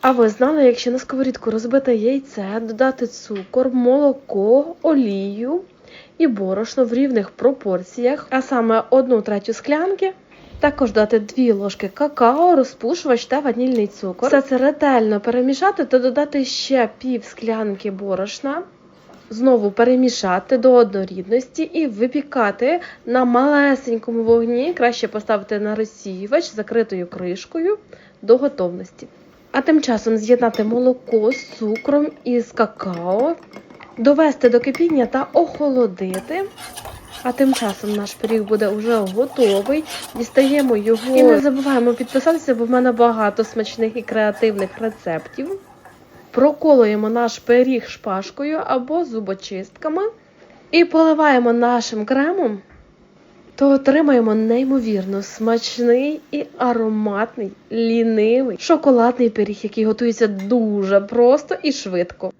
А ви знали, якщо на сковорідку розбите яйце, додати цукор, молоко, олію і борошно в рівних пропорціях, а саме одну третю склянки, також дати 2 ложки какао, розпушувач та ванільний цукор. Все це ретельно перемішати та додати ще пів склянки борошна. Знову перемішати до однорідності і випікати на малесенькому вогні. Краще поставити на розсіювач закритою кришкою до готовності. А тим часом з'єднати молоко з цукром і з какао, довести до кипіння та охолодити. А тим часом наш пиріг буде вже готовий. Дістаємо його. І не забуваємо підписатися, бо в мене багато смачних і креативних рецептів. Проколуємо наш пиріг шпажкою або зубочистками і поливаємо нашим кремом, то отримаємо неймовірно смачний і ароматний, лінивий шоколадний пиріг, який готується дуже просто і швидко.